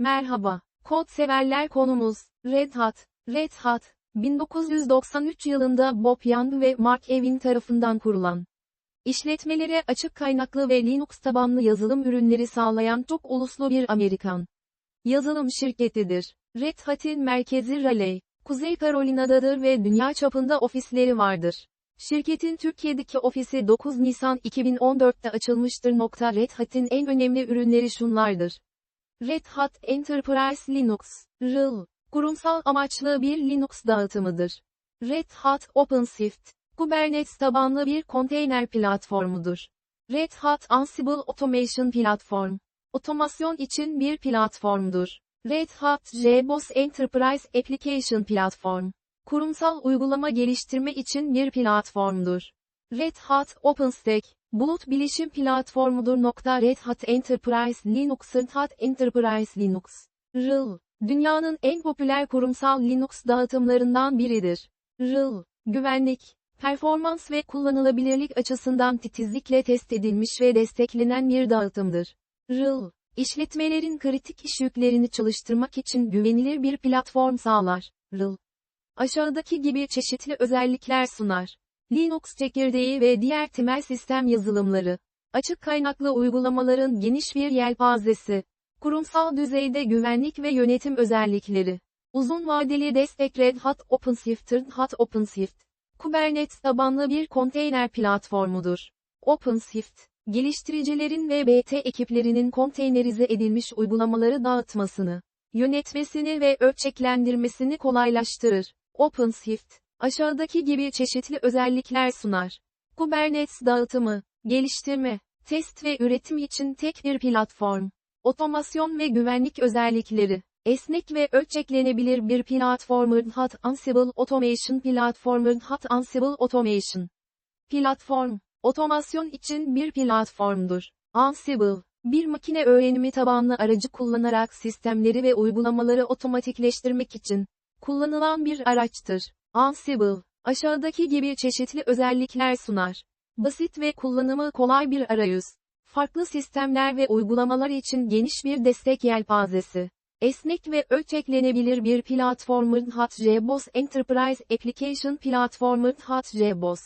Merhaba. Kod severler konumuz, Red Hat. Red Hat, 1993 yılında Bob Young ve Mark Ewing tarafından kurulan, işletmelere açık kaynaklı ve Linux tabanlı yazılım ürünleri sağlayan çok uluslu bir Amerikan yazılım şirketidir. Red Hat'in merkezi Raleigh, Kuzey Carolina'dadır ve dünya çapında ofisleri vardır. Şirketin Türkiye'deki ofisi 9 Nisan 2014'te açılmıştır. Red Hat'in en önemli ürünleri şunlardır. Red Hat Enterprise Linux, RHEL, kurumsal amaçlı bir Linux dağıtımıdır. Red Hat OpenShift, Kubernetes tabanlı bir konteyner platformudur. Red Hat Ansible Automation Platform, otomasyon için bir platformdur. Red Hat JBoss Enterprise Application Platform, kurumsal uygulama geliştirme için bir platformdur. Red Hat OpenStack, bulut bilişim platformudur. Red Hat Enterprise Linux Red Hat Enterprise Linux, RHEL, dünyanın en popüler kurumsal Linux dağıtımlarından biridir. RHEL, güvenlik, performans ve kullanılabilirlik açısından titizlikle test edilmiş ve desteklenen bir dağıtımdır. RHEL, işletmelerin kritik iş yüklerini çalıştırmak için güvenilir bir platform sağlar. RHEL, aşağıdaki gibi çeşitli özellikler sunar. Linux çekirdeği ve diğer temel sistem yazılımları, açık kaynaklı uygulamaların geniş bir yelpazesi, kurumsal düzeyde güvenlik ve yönetim özellikleri, uzun vadeli destek Red Hat OpenShift Red Hat OpenShift, Kubernetes tabanlı bir konteyner platformudur. OpenShift, geliştiricilerin ve BT ekiplerinin konteynerize edilmiş uygulamaları dağıtmasını, yönetmesini ve ölçeklendirmesini kolaylaştırır. OpenShift, aşağıdaki gibi çeşitli özellikler sunar. Kubernetes dağıtımı, geliştirme, test ve üretim için tek bir platform. Otomasyon ve güvenlik özellikleri. Esnek ve ölçeklenebilir bir platform Hat Ansible Automation Platform Hat Ansible Automation Platform, otomasyon için bir platformdur. Ansible, bir makine öğrenimi tabanlı aracı kullanarak sistemleri ve uygulamaları otomatikleştirmek için kullanılan bir araçtır. Ansible, aşağıdaki gibi çeşitli özellikler sunar. Basit ve kullanımı kolay bir arayüz. Farklı sistemler ve uygulamalar için geniş bir destek yelpazesi. Esnek ve ölçeklenebilir bir platform Hat JBoss Enterprise Application Platform Hat JBoss.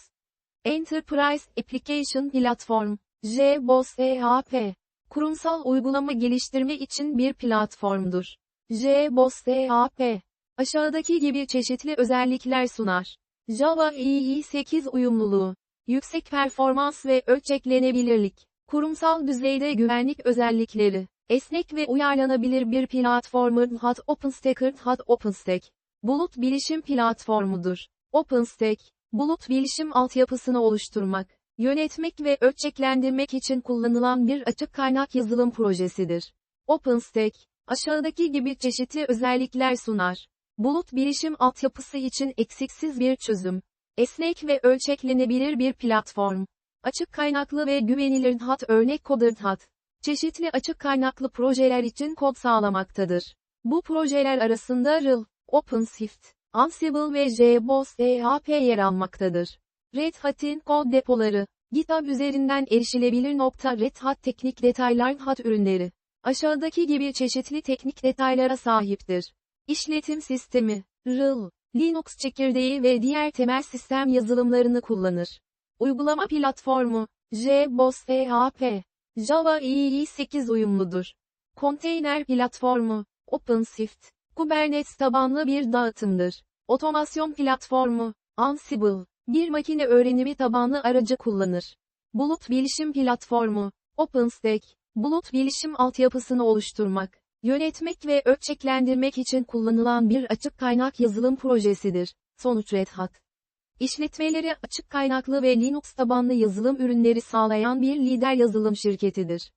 Enterprise Application Platform, JBoss EAP, kurumsal uygulama geliştirme için bir platformdur. JBoss EAP, aşağıdaki gibi çeşitli özellikler sunar. Java EE 8 uyumluluğu, yüksek performans ve ölçeklenebilirlik, kurumsal düzeyde güvenlik özellikleri, esnek ve uyarlanabilir bir platform Hat OpenStack Hat OpenStack, bulut bilişim platformudur. OpenStack, bulut bilişim altyapısını oluşturmak, yönetmek ve ölçeklendirmek için kullanılan bir açık kaynak yazılım projesidir. OpenStack, aşağıdaki gibi çeşitli özellikler sunar. Bulut bilişim altyapısı için eksiksiz bir çözüm. Esnek ve ölçeklenebilir bir platform. Açık kaynaklı ve güvenilir hat örnek Coder hat. Çeşitli açık kaynaklı projeler için kod sağlamaktadır. Bu projeler arasında RHEL, OpenShift, Ansible ve JBoss EAP yer almaktadır. Red Hat'in kod depoları, GitHub üzerinden erişilebilir. Nokta Red Hat teknik detaylar Hat ürünleri. Aşağıdaki gibi çeşitli teknik detaylara sahiptir. İşletim sistemi, RHEL, Linux çekirdeği ve diğer temel sistem yazılımlarını kullanır. Uygulama platformu, JBoss EAP, Java EE 8 uyumludur. Konteyner platformu, OpenShift, Kubernetes tabanlı bir dağıtımdır. Otomasyon platformu, Ansible, bir makine öğrenimi tabanlı aracı kullanır. Bulut bilişim platformu, OpenStack, bulut bilişim altyapısını oluşturmak, yönetmek ve ölçeklendirmek için kullanılan bir açık kaynak yazılım projesidir. Sonuç Red Hat. İşletmeleri açık kaynaklı ve Linux tabanlı yazılım ürünleri sağlayan bir lider yazılım şirketidir.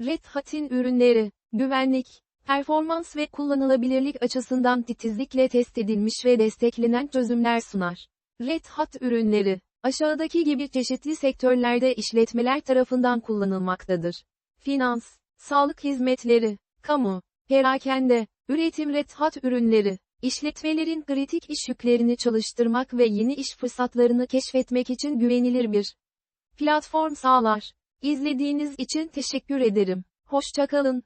Red Hat'in ürünleri, güvenlik, performans ve kullanılabilirlik açısından titizlikle test edilmiş ve desteklenen çözümler sunar. Red Hat ürünleri, aşağıdaki gibi çeşitli sektörlerde işletmeler tarafından kullanılmaktadır. Finans, sağlık hizmetleri, kamu, perakende, üretim Red Hat ürünleri, işletmelerin kritik iş yüklerini çalıştırmak ve yeni iş fırsatlarını keşfetmek için güvenilir bir platform sağlar. İzlediğiniz için teşekkür ederim. Hoşçakalın.